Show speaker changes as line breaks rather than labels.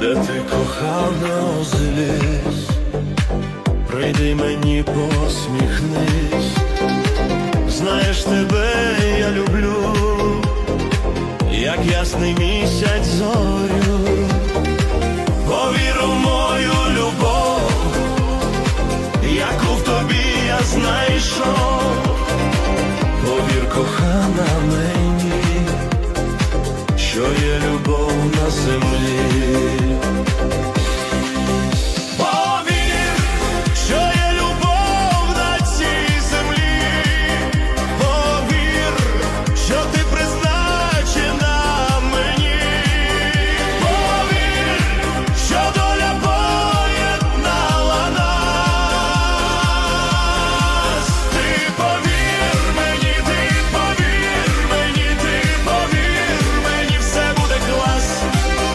де ти кохана озлізь, прийди мені посміхнись, знаєш тебе я люблю, як ясний місяць зорю, повіру мою любов, яку в тобі я знайшов, повір кохана мені що є любов на землі.